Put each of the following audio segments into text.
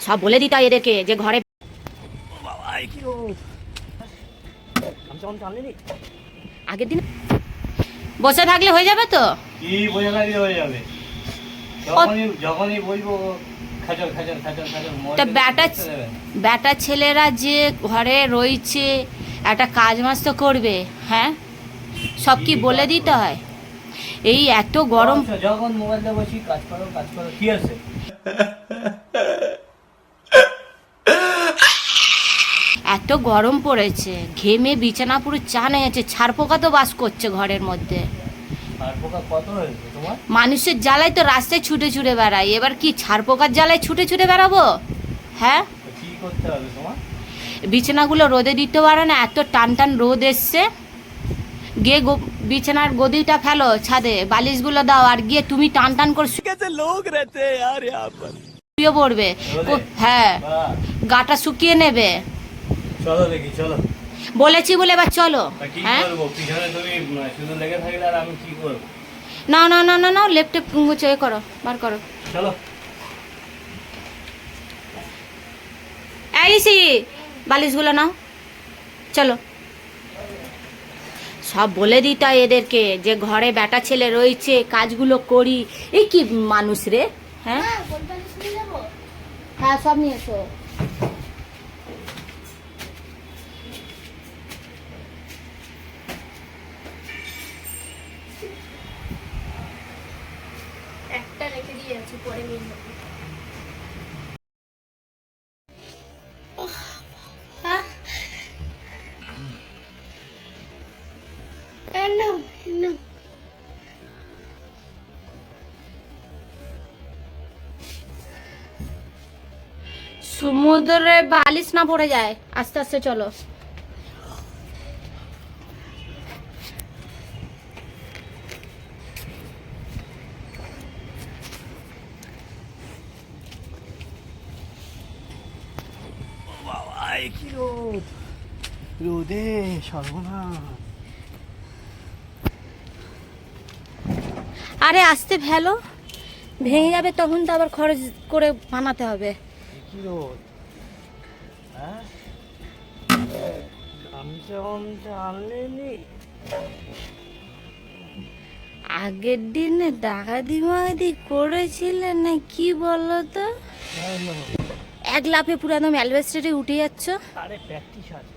সব বলে দিতে হয় এদেরকে যে ঘরে আগের দিন বসে থাকলে হয়ে যাবে তো? কি বোঝা লাগলে হয়ে যাবে? যখনই যখনই বলব তা ব্যাটা করতে ব্যাটা ছেলেরা যে ঘরে রয়েছে একটা কাজ মাস তো করবে হ্যাঁ? সব কি বলে দিতে হয়? এই এত গরম যখন মোবাইলটা বসি কাজ করো কাজ করো কি আছে? এত গরম পড়েছে। ঘেমে বিছানা পুরো চান হয়ে যাচ্ছে ছাড় পোকা তো বাস করছে ঘরের মধ্যে। আর পোকা কত হয়েছে তোমার? মানুষের জ্বালায় তো রাস্তায় ছুটে ছুটে বেড়াই এবার কি ছাড় পোকার জ্বালায় ছুটে ছুটে বেড়াবো? হ্যাঁ? তো কি করতে হবে তোমার? বিছানাগুলো রোদে দিতে পারো না এত টান টান রোদ এসছে। গিয়ে গো- বিছানার গদিটা ফেলো ছাদে বালিশগুলো দাও আর গিয়ে তুমি টান টান করে শুয়ে পড়বে? হ্যাঁ। গাটা শুকিয়ে নেবে। চলো দেখি চলো। বলেছি বলে এবার চলো হ্যাঁ? পিছনে তুমি শুধু লেগে থাকলে আর আমি কি করব? না না না না না লেফটে এ করো বার করো। চলো। আইসি বালিশগুলো নাও। চলো। সব বলে দিতে হয় এদেরকে যে ঘরে বেটা ছেলে রয়েছে কাজগুলো করি। এই কি মানুষ রে হ্যাঁ? হ্যাঁ সব নিয়ে এসো। একটা রেখে দিয়ে যাচ্ছি পরে নিয়ে নেব না না সমুদ্রে বালিশ না পড়ে যায়? আস্তে আস্তে চলো। এ কি রোদ রোদে সর্বনাশ। আরে আসতে ফেলো। ভেঙে যাবে তখন তো আবার খরচ করে বানাতে হবে। কি রোদ হ্যাঁ? আগের দিনে ডাকাতি মাগাতি করেছিলেন না কি বলো তো এক লাফে পুরো একদম অ্যালভেস্টারে উঠে যাচ্ছ। আরে প্র্যাকটিস আছে।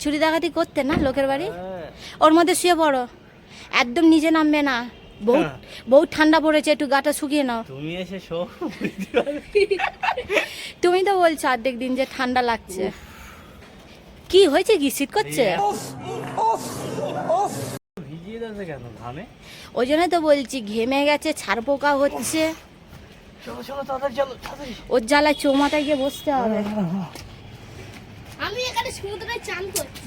চুরি ডাকাতি করতে না লোকের বাড়ি? হ্যাঁ। ওর মধ্যে শুয়ে পড়ো। একদম নিজে নামবে না। বহু হ্যাঁ। বহু ঠান্ডা পড়েছে একটু গাটা শুকিয়ে নাও। তুমি এসে শো তুমি তো বলছো অর্ধেক দিন যে ঠান্ডা লাগছে। কি হয়েছে কি? শীত করছে? ওই জন্য তো বলছি ঘেমে গেছে ছাড় পোকা হচ্ছে। চলো চলো তাড়াতাড়ি চলো ওর জ্বালায় চৌমাথায় গিয়ে বসতে হবে। আমি এখানে সমুদ্রে চান করছি।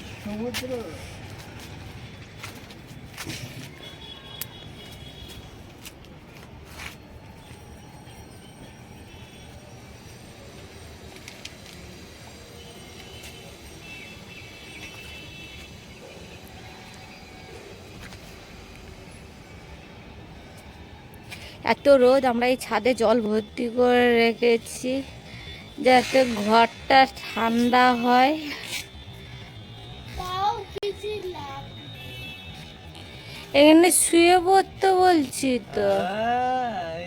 এত রোদ আমরা এই ছাদে জল ভর্তি করে রেখেছি যাতে ঘরটা ঠান্ডা হয়। তাও কিছু লাভ এখানে শুয়ে পড়তে বলছি তো। হ্যাঁ,